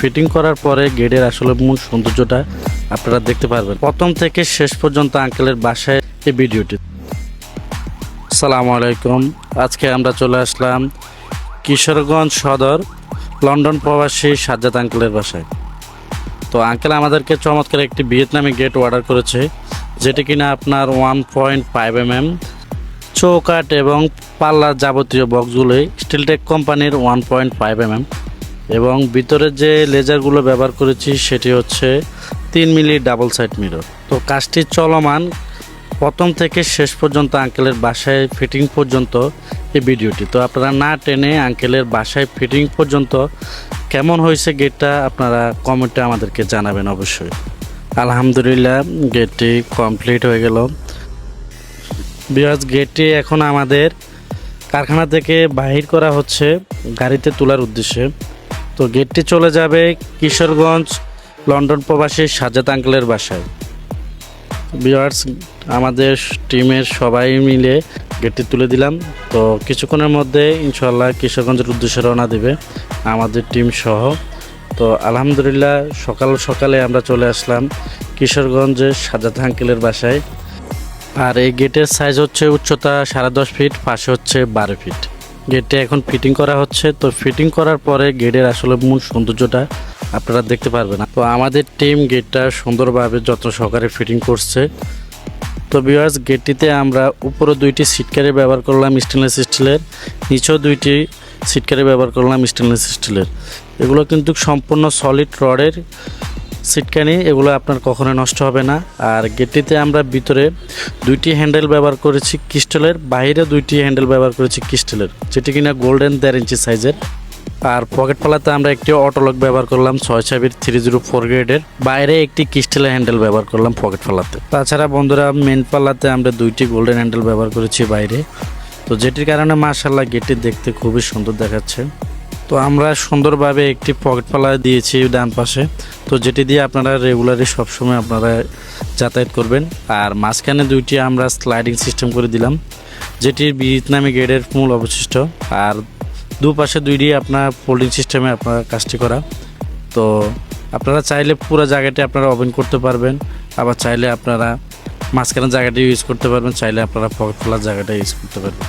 Fitting করার পরে গেটের আসলে মূল সৌন্দর্যটা আপনারা দেখতে পারবেন। প্রথম থেকে শেষ পর্যন্ত আঙ্কেলের বাসায় এই ভিডিওটি আসসালামু আলাইকুম আজকে আমরা চলে আসলাম কিশোরগঞ্জ সদর, লন্ডন প্রবাসী সাজ্জাদ আঙ্কেলের বাসায়। তো আঙ্কেল আমাদেরকে চমৎকার একটি ভিয়েতনামি গেট অর্ডার করেছে, যেটি কিনা আপনার one point five M M চৌকাট এবং পাল্লার যাবতীয় বক্সগুলোই স্টিলটেক কোম্পানির one point five M M এবং ভিতরে যে লেজারগুলো ব্যবহার করেছি সেটি হচ্ছে তিন মিলি ডাবল সাইড মিরর। তো কাজটি চলমান। প্রথম থেকে শেষ পর্যন্ত আঙ্কেলের বাসায় ফিটিং পর্যন্ত এই ভিডিওটি। তো আপনারা না টেনে আঙ্কেলের বাসায় ফিটিং পর্যন্ত কেমন হয়েছে গেটটা আপনারা কমেন্টে আমাদেরকে জানাবেন অবশ্যই। আলহামদুলিল্লাহ, গেটটি কমপ্লিট হয়ে গেল। বিরাজ গেটটি এখন আমাদের কারখানা থেকে বাহির করা হচ্ছে গাড়িতে তোলার উদ্দেশ্যে। তো গেটটি চলে যাবে কিশোরগঞ্জ, লন্ডন প্রবাসী সাজাত আঙ্কেলের বাসায়। বিয়ার্স আমাদের টিমের সবাই মিলে গেটটি তুলে দিলাম। তো কিছুক্ষণের মধ্যে ইনশাল্লাহ কিশোরগঞ্জের উদ্দেশ্যে রওনা দেবে আমাদের টিম সহ। তো আলহামদুলিল্লাহ সকাল সকালে আমরা চলে আসলাম কিশোরগঞ্জের সাজাত আঙ্কেলের বাসায়। আর এই গেটের সাইজ হচ্ছে উচ্চতা সাড়ে দশ ফিট পাশে হচ্ছে বারো ফিট গেটে এখন ফিটিং করা হচ্ছে। তো ফিটিং করার পরে গেটের আসলে মূল সৌন্দর্যটা আপনারা দেখতে পারবেন। তো আমাদের টিম গেটটা সুন্দরভাবে যত্ন সহকারে ফিটিং করছে। তো বিয়ার্স গেটটিতে আমরা উপরে দুইটি সিটকারি ব্যবহার করলাম স্টেনলেস স্টিলের নিচেও দুইটি সিটকারি ব্যবহার করলাম স্টেনলেস স্টিলের এগুলো কিন্তু সম্পূর্ণ সলিড রডের সিটকানি এগুলো আপনার কখনো নষ্ট হবে না। আর গেটটিতে আমরা ভিতরে দুইটি হ্যান্ডেল ব্যবহার করেছি ক্রিস্টালের, বাইরে দুইটি হ্যান্ডেল ব্যবহার করেছি ক্রিস্টালের। যেটি কিনা গোল্ডেন দেড় ইঞ্চি সাইজের। আর পকেট পালাতে আমরা একটি অটোলক ব্যবহার করলাম, ছয় ছাবির থ্রি জিরো ফোর গ্রেডের। বাইরে একটি ক্রিস্টালের হ্যান্ডেল ব্যবহার করলাম পকেট পালাতে। তাছাড়া বন্ধুরা, মেন পাল্লাতে আমরা দুইটি গোল্ডেন হ্যান্ডেল ব্যবহার করেছি বাইরে। তো যেটির কারণে মার্শাল্লাহ গেটটি দেখতে খুবই সুন্দর দেখাচ্ছে। তো আমরা সুন্দরভাবে একটি পকেট পালা দিয়েছি ডান পাশে। তো যেটি দিয়ে আপনারা রেগুলারই সবসময় আপনারা যাতায়াত করবেন। আর মাঝখানে দুইটি আমরা স্লাইডিং সিস্টেম করে দিলাম যেটির ভিয়েতনামি গেটের মূল অবশিষ্ট। আর দুপাশে দুইটি আপনার ফোল্ডিং সিস্টেমে আপনার কাজটি করা। তো আপনারা চাইলে পুরো জায়গাটি আপনারা ওপেন করতে পারবেন। আবার চাইলে আপনারা মাঝখানে জায়গাটি ইউজ করতে পারবেন, চাইলে আপনারা পকেট খোলার জায়গাটা ইউজ করতে পারবেন।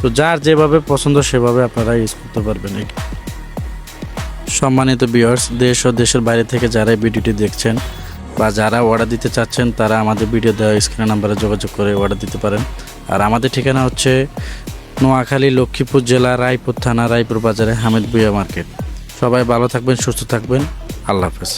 তো যার যেভাবে পছন্দ সেভাবে আপনারা ইউজ করতে পারবেন সম্মানিত বিয়ার্স দেশ ও দেশের বাইরে থেকে যারা ভিডিওটি দেখছেন বা যারা অর্ডার দিতে চাচ্ছেন, তারা আমাদের ভিডিও দেওয়া স্ক্রিন নাম্বারে যোগাযোগ করে অর্ডার দিতে পারেন। আর আমাদের ঠিকানা হচ্ছে নোয়াখালী লক্ষ্মীপুর জেলা, রায়পুর থানা, রায়পুর বাজারে হামিদ বুয়া মার্কেট। সবাই ভালো থাকবেন, সুস্থ থাকবেন। আল্লাহ হাফেজ।